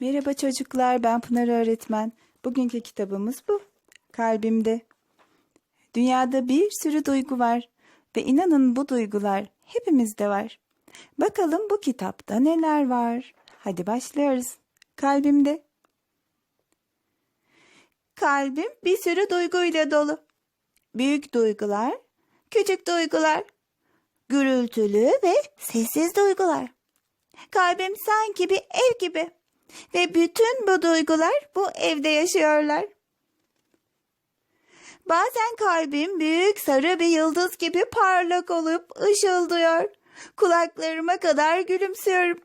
Merhaba çocuklar, ben Pınar öğretmen. Bugünkü kitabımız bu. Kalbimde. Dünyada bir sürü duygu var ve inanın bu duygular hepimizde var. Bakalım bu kitapta neler var? Hadi başlıyoruz. Kalbimde. Kalbim bir sürü duyguyla dolu. Büyük duygular, küçük duygular, gürültülü ve sessiz duygular. Kalbim sanki bir ev gibi. Ve bütün bu duygular bu evde yaşıyorlar. Bazen kalbim büyük sarı bir yıldız gibi parlak olup ışıldıyor. Kulaklarıma kadar gülümsüyorum.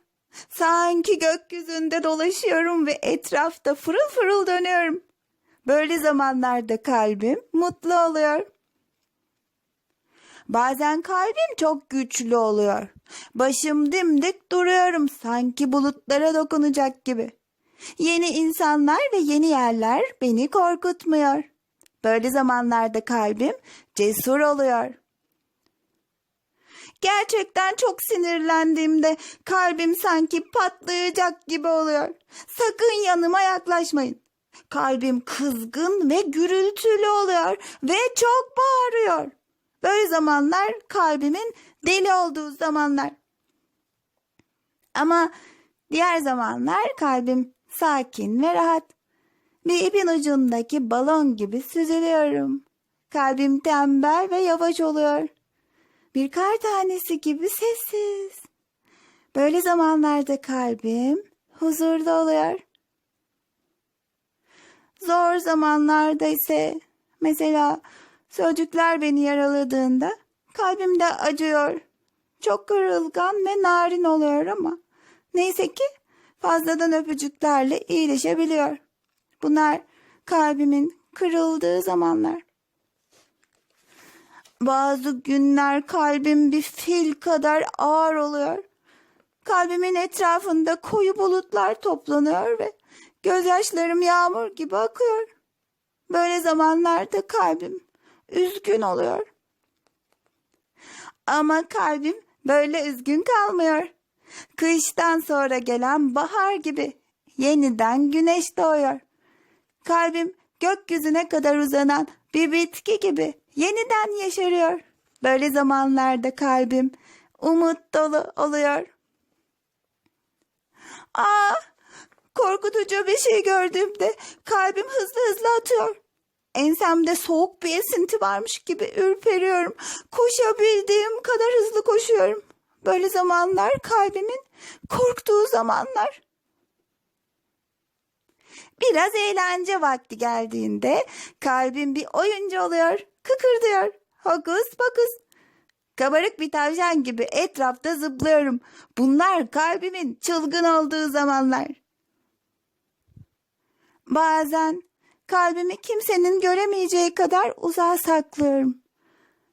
Sanki gökyüzünde dolaşıyorum ve etrafta fırıl fırıl dönüyorum. Böyle zamanlarda kalbim mutlu oluyor. Bazen kalbim çok güçlü oluyor. Başım dimdik duruyorum sanki bulutlara dokunacak gibi. Yeni insanlar ve yeni yerler beni korkutmuyor. Böyle zamanlarda kalbim cesur oluyor. Gerçekten çok sinirlendiğimde kalbim sanki patlayacak gibi oluyor. Sakın yanıma yaklaşmayın. Kalbim kızgın ve gürültülü oluyor ve çok bağırıyor. Böyle zamanlar kalbimin deli olduğu zamanlar. Ama diğer zamanlar kalbim sakin ve rahat. Bir ipin ucundaki balon gibi süzülüyorum. Kalbim tembel ve yavaş oluyor. Bir kar tanesi gibi sessiz. Böyle zamanlarda kalbim huzurda oluyor. Zor zamanlarda ise mesela sözcükler beni yaraladığında kalbim de acıyor. Çok kırılgan ve narin oluyor ama neyse ki fazladan öpücüklerle iyileşebiliyor. Bunlar kalbimin kırıldığı zamanlar. Bazı günler kalbim bir fil kadar ağır oluyor. Kalbimin etrafında koyu bulutlar toplanıyor ve gözyaşlarım yağmur gibi akıyor. Böyle zamanlarda kalbim üzgün oluyor. Ama kalbim böyle üzgün kalmıyor. Kıştan sonra gelen bahar gibi yeniden güneş doğuyor. Kalbim gökyüzüne kadar uzanan bir bitki gibi yeniden yeşeriyor. Böyle zamanlarda kalbim umut dolu oluyor. Aa, korkutucu bir şey gördüğümde kalbim hızlı hızlı atıyor. Ensemde soğuk bir esinti varmış gibi ürperiyorum. Koşabildiğim kadar hızlı koşuyorum. Böyle zamanlar kalbimin korktuğu zamanlar. Biraz eğlence vakti geldiğinde kalbim bir oyuncu oluyor, kıkırdıyor. Hokus pokus. Kabarık bir tavşan gibi etrafta zıplıyorum. Bunlar kalbimin çılgın olduğu zamanlar. Bazen kalbimi kimsenin göremeyeceği kadar uzağa saklıyorum.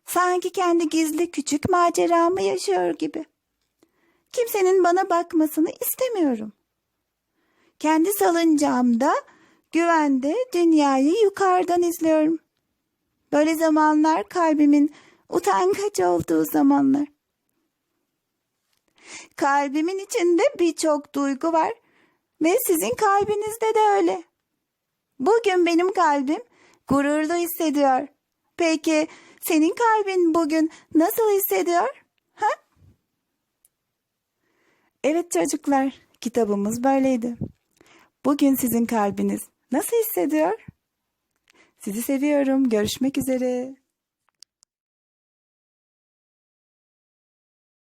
Sanki kendi gizli küçük maceramı yaşıyor gibi. Kimsenin bana bakmasını istemiyorum. Kendi salıncağımda güvende dünyayı yukarıdan izliyorum. Böyle zamanlar kalbimin utangaç olduğu zamanlar. Kalbimin içinde birçok duygu var ve sizin kalbinizde de öyle. Bugün benim kalbim gururlu hissediyor. Peki senin kalbin bugün nasıl hissediyor? Ha? Evet çocuklar, kitabımız böyleydi. Bugün sizin kalbiniz nasıl hissediyor? Sizi seviyorum. Görüşmek üzere.